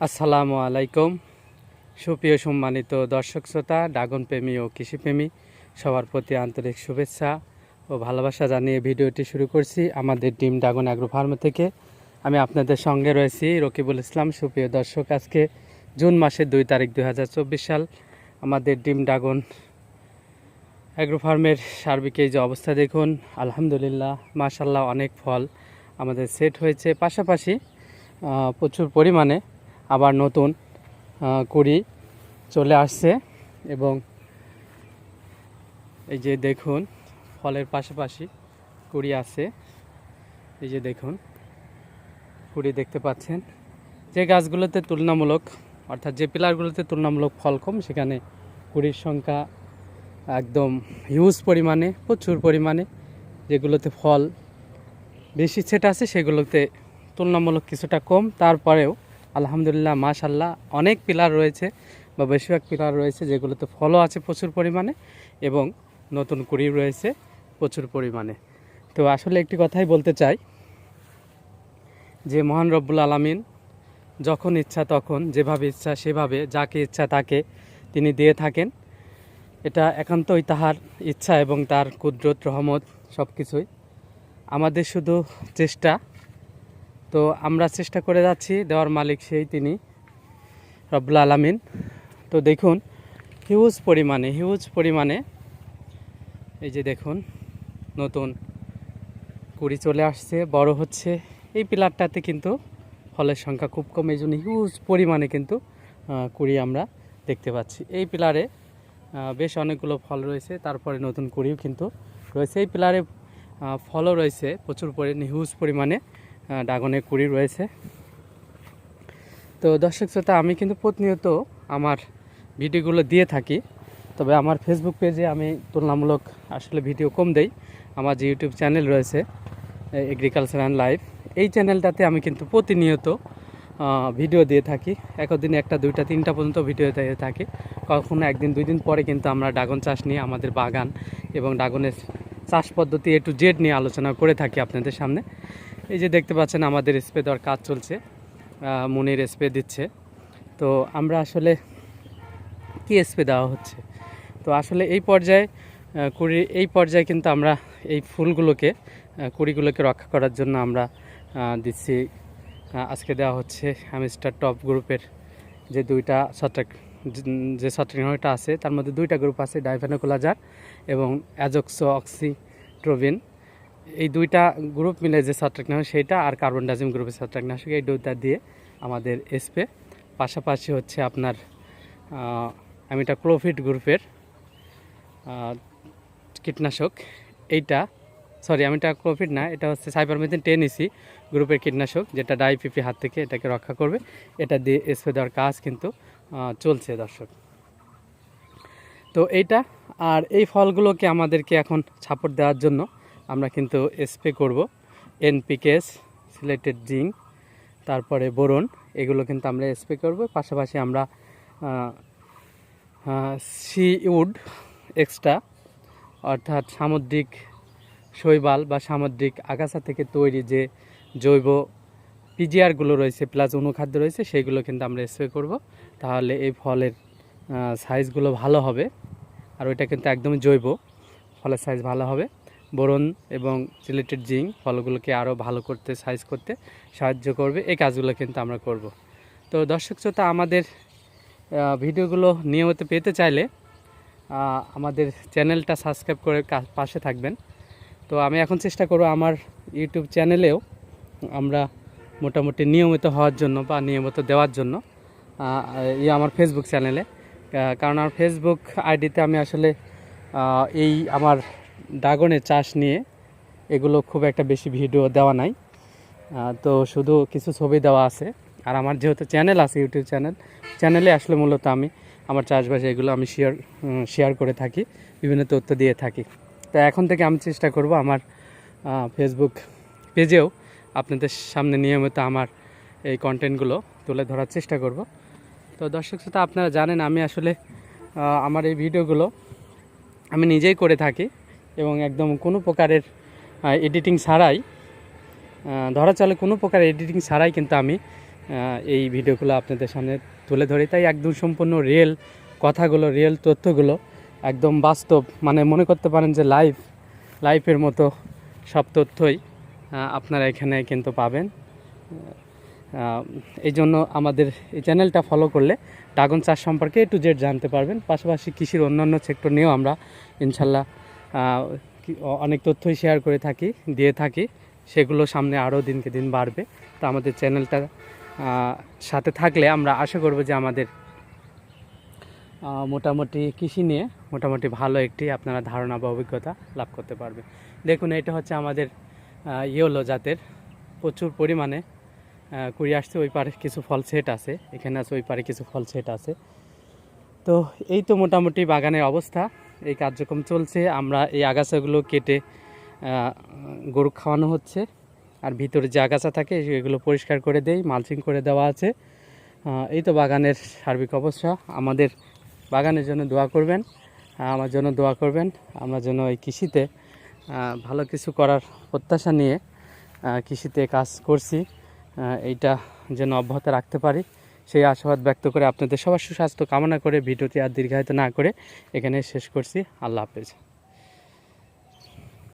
আসসালামু আলাইকুম। সুপ্রিয় সম্মানিত দর্শক শ্রোতা ড্রাগন প্রেমী ও কৃষিপ্রেমী, সবার প্রতি আন্তরিক শুভেচ্ছা ও ভালোবাসা জানিয়ে ভিডিওটি শুরু করছি আমাদের ডিম ড্রাগন অ্যাগ্রো ফার্ম থেকে। আমি আপনাদের সঙ্গে রয়েছি রকিবুল ইসলাম। সুপ্রিয় দর্শক, আজকে জুন মাসের দুই তারিখ দু হাজার চব্বিশ সাল। আমাদের ডিম ড্রাগন অ্যাগ্রো ফার্মের সার্বিক এই যে অবস্থা দেখুন, আলহামদুলিল্লাহ মাশাল্লাহ অনেক ফল আমাদের সেট হয়েছে। পাশাপাশি প্রচুর পরিমাণে আবার নতুন কুড়ি চলে আসছে এবং এই যে দেখুন, ফলের পাশাপাশি কুড়ি আছে। এই যে দেখুন, কুড়ি দেখতে পাচ্ছেন। যে গাছগুলোতে তুলনামূলক, অর্থাৎ যে পিলারগুলোতে তুলনামূলক ফল কম, সেখানে কুড়ির সংখ্যা একদম হিউজ পরিমাণে, প্রচুর পরিমাণে। যেগুলোতে ফল বেশি সেট আছে, সেগুলোতে তুলনামূলক কিছুটা কম। তারপরেও আলহামদুলিল্লাহ মাশাল্লাহ অনেক পিলার রয়েছে বা বেশিরভাগ পিলার রয়েছে যেগুলোতে ফলও আছে প্রচুর পরিমাণে এবং নতুন কুড়ি রয়েছে প্রচুর পরিমাণে। তো আসলে একটি কথাই বলতে চাই যে, মহান রব্বুল আলামিন যখন ইচ্ছা তখন, যেভাবে ইচ্ছা সেভাবে, যাকে ইচ্ছা তাকে তিনি দিয়ে থাকেন। এটা একান্তই তাহার ইচ্ছা এবং তার কুদরত, রহমত সব কিছুই আমাদের শুধু চেষ্টা তো আমরা চেষ্টা করে যাচ্ছি, দেওয়ার মালিক সেই তিনি, রব্বুল আলামিন। তো দেখুন হিউজ পরিমাণে হিউজ পরিমাণে, এই যে দেখুন, নতুন কুড়ি চলে আসছে, বড় হচ্ছে। এই পিলারটাতে কিন্তু ফলের সংখ্যা খুব কম, এই জন্য হিউজ পরিমাণে কিন্তু কুড়ি আমরা দেখতে পাচ্ছি। এই পিলারে বেশ অনেকগুলো ফল রয়েছে, তারপরে নতুন কুড়িও কিন্তু রয়েছে। এই পিলারে ফলও রয়েছে, প্রচুর পরিমাণে হিউজ পরিমাণে। ড্রাগনের কুড়ি রয়েছে। তো দর্শক শ্রোতা, আমি কিন্তু প্রতিনিয়ত আমার ভিডিওগুলো দিয়ে থাকি, তবে আমার ফেসবুক পেজে আমি তুলনামূলক আসলে ভিডিও কম দেই। আমার যে ইউটিউব চ্যানেল রয়েছে এগ্রিকালচার অ্যান্ড লাইফ এই চ্যানেলটাতে আমি কিন্তু প্রতিনিয়ত ভিডিও দিয়ে থাকি। একদিনে একটা, দুইটা, তিনটা পর্যন্ত ভিডিও দিয়ে থাকি। কখনো একদিন, দুই দিন পরে কিন্তু আমরা ড্রাগন চাষ নিয়ে আমাদের বাগান এবং ড্রাগনের চাষ পদ্ধতি এ টু জেড নিয়ে আলোচনা করে থাকি আপনাদের সামনে। এই যে দেখতে পাচ্ছেন আমাদের স্প্রে দেওয়ার কাজ চলছে মুনির স্প্রে দিচ্ছে। তো আমরা আসলে কি স্প্রে দেওয়া হচ্ছে? তো আসলে এই পর্যায়ে কুড়ি, এই পর্যায়ে কিন্তু আমরা এই ফুলগুলোকে কুড়িগুলোকে রক্ষা করার জন্য আমরা দিচ্ছি। আজকে দেওয়া হচ্ছে হ্যামস্টার টপ গ্রুপের যে দুইটা ছত্রাক, যে ছত্রাকটা আছে, তার মধ্যে দুইটা গ্রুপ আছে ডাইভেনোকোলাজার এবং অ্যাজক্সো অক্সিট্রোভিন এই দুইটা গ্রুপ মিলে যে ছত্রাকনাশক সেইটা আর কার্বন ডাইজিম গ্রুপের ছত্রাকনাশক এই দুইটা দিয়ে আমাদের স্প্রে পাশাপাশি হচ্ছে আপনার আমিটা ক্লোফিট গ্রুপের কীটনাশক। এইটা সরি আমি এটা ক্লোফিট না, এটা হচ্ছে সাইবারমেথিন টেন ইসি গ্রুপের কীটনাশক, যেটা ডাইপিপি হাত থেকে এটাকে রক্ষা করবে। এটা দিয়ে স্প্রে দেওয়ার কাজ কিন্তু চলছে দর্শক। তো এইটা, আর এই ফলগুলোকে আমাদেরকে এখন সাপোর্ট দেওয়ার জন্য আমরা কিন্তু স্প্রে করব এনপিকেস সিলেটেড জিঙ্ক তারপরে বোরন এগুলো কিন্তু আমরা স্প্রে করব। পাশাপাশি আমরা সি উড এক্সট্রা অর্থাৎ সামুদ্রিক শৈবাল বা সামুদ্রিক আগাছা থেকে তৈরি যে জৈব পিজিআরগুলো রয়েছে প্লাস অনুখাদ্য রয়েছে সেইগুলো কিন্তু আমরা স্প্রে করব। তাহলে এই ফলের সাইজগুলো ভালো হবে। আর ওইটা কিন্তু একদমই জৈব, ফলের সাইজ ভালো হবে। বোরন এবং সিলেটেড জিঙ্ক ফলগুলোকে আরও ভালো করতে সাইজ করতে সাহায্য করবে। এই কাজগুলো কিন্তু আমরা করব। তো দর্শক শ্রোতা, আমাদের ভিডিওগুলো নিয়মিত পেতে চাইলে আমাদের চ্যানেলটা সাবস্ক্রাইব করে পাশে থাকবেন। তো আমি এখন চেষ্টা করব আমার ইউটিউব চ্যানেলেও আমরা মোটামুটি নিয়মিত হওয়ার জন্য বা নিয়মিত দেওয়ার জন্য এই আমার ফেসবুক চ্যানেলে কারণ আমার ফেসবুক আইডিতে আমি আসলে এই আমার ড্রাগনের চাষ নিয়ে এগুলো খুব একটা বেশি ভিডিও দেওয়া নাই। তো শুধু কিছু ছবি দেওয়া আছে। আর আমার যেহেতু চ্যানেল আছে ইউটিউব চ্যানেল চ্যানেলে আসলে মূলত আমি, আমার চাষবাস এগুলো আমি শেয়ার শেয়ার করে থাকি, বিভিন্ন তথ্য দিয়ে থাকি। তো এখন থেকে আমি চেষ্টা করব আমার ফেসবুক পেজেও আপনাদের সামনে নিয়মিত আমার এই কন্টেন্টগুলো তুলে ধরার চেষ্টা করব। তো দর্শক শ্রোতা, আপনারা জানেন আমি আসলে আমার এই ভিডিওগুলো আমি নিজেই করে থাকি। এবং একদম কোনো প্রকারের এডিটিং ছাড়াই ধরা চলে কোনো প্রকার এডিটিং ছাড়াই কিন্তু আমি এই ভিডিওগুলো আপনাদের সামনে তুলে ধরি। তাই একদম সম্পূর্ণ রিয়েল কথাগুলো রিয়েল তথ্যগুলো একদম বাস্তব মানে মনে করতে পারেন যে লাইভ লাইফের মতো সব তথ্যই আপনারা এখানে কিন্তু পাবেন। এই জন্য আমাদের এই চ্যানেলটা ফলো করলে ড্রাগন চাষ সম্পর্কে একটু জেড জানতে পারবেন। পাশাপাশি কৃষির অন্যান্য সেক্টর নিয়েও আমরা ইনশাল্লাহ অনেক তথ্যই শেয়ার করে থাকি, দিয়ে থাকি। সেগুলো সামনে আরও দিনকে দিন বাড়বে। তো আমাদের চ্যানেলটা সাথে থাকলে আমরা আশা করব যে আমাদের মোটামুটি কৃষি নিয়ে মোটামুটি ভালো একটি আপনারা ধারণা বা অভিজ্ঞতা লাভ করতে পারবে। দেখুন, এটা হচ্ছে আমাদের ইয়েলো জাতের প্রচুর পরিমাণে কুড়ি আসছে, ওই পারে কিছু ফল সেট আছে, এখানে আছে, ওই পারে কিছু ফল সেট আছে। তো এই তো মোটামুটি বাগানের অবস্থা। এই কার্যক্রম চলছে। আমরা এই আগাছাগুলো কেটে গরু খাওয়ানো হচ্ছে। আর ভিতরে যে আগাছা থাকে সেগুলো পরিষ্কার করে দেই, মালচিং করে দেওয়া আছে। এই তো বাগানের সার্বিক অবস্থা। আমাদের বাগানের জন্য দোয়া করবেন, আমার জন্য দোয়া করবেন। আমরা যেন এই কৃষিতে ভালো কিছু করার প্রত্যাশা নিয়ে কৃষিতে কাজ করছি। এইটা যেন অব্যাহত রাখতে পারি। সেই আশাবাদ ব্যক্ত করে আপনাদের সবার সুস্বাস্থ্য কামনা করে ভিডিওটি আর দীর্ঘায়িত না করে এখানে শেষ করছি। আল্লাহ হাফেজ।